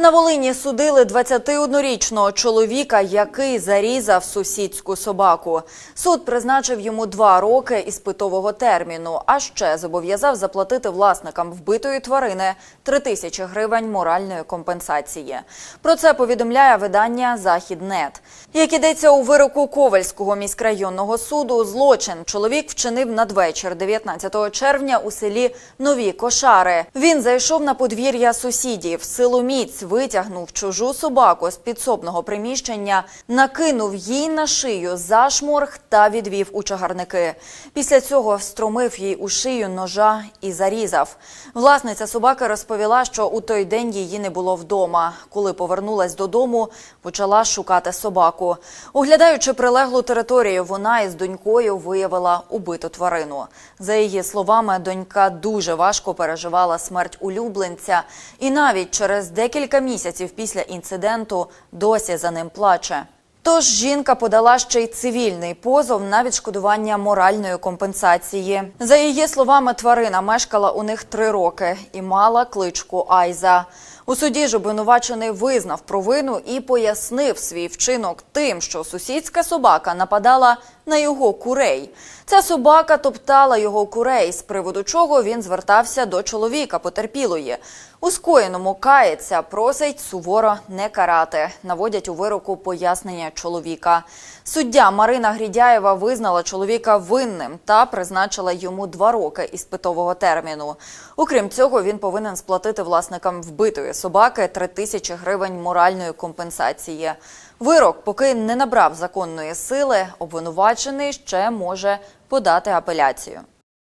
На Волині судили 21-річного чоловіка, який зарізав сусідську собаку. Суд призначив йому два роки іспитового терміну, а ще зобов'язав заплатити власникам вбитої тварини 3 тисячі гривень моральної компенсації. Про це повідомляє видання Західнет. Як ідеться у вироку Ковальського міськрайонного суду, злочин чоловік вчинив надвечір 19 червня у селі Нові Кошари. Він зайшов на подвір'я сусідів. Силоміць витягнув чужу собаку з підсобного приміщення, накинув їй на шию зашморг та відвів у чагарники. Після цього встромив їй у шию ножа і зарізав. Власниця собаки розповіла, що у той день її не було вдома. Коли повернулась додому, почала шукати собаку. Оглядаючи прилеглу територію, вона із донькою виявила убиту тварину. За її словами, донька дуже важко переживала смерть улюбленця і навіть через декілька місяців після інциденту досі за ним плаче. Тож жінка подала ще й цивільний позов на відшкодування моральної компенсації. За її словами, тварина мешкала у них три роки і мала кличку Айза. У суді ж обвинувачений визнав провину і пояснив свій вчинок тим, що сусідська собака нападала на його курей. Ця собака топтала його курей, з приводу чого він звертався до чоловіка потерпілої. У скоєному кається, просить суворо не карати. Наводять у вироку пояснення чоловіка. Суддя Марина Грідяєва визнала чоловіка винним та призначила йому два роки іспитового терміну. Окрім цього, він повинен сплатити власникам вбитої собаки 3 тисячі гривень моральної компенсації. Вирок, поки не набрав законної сили, обвинувачений ще може подати апеляцію.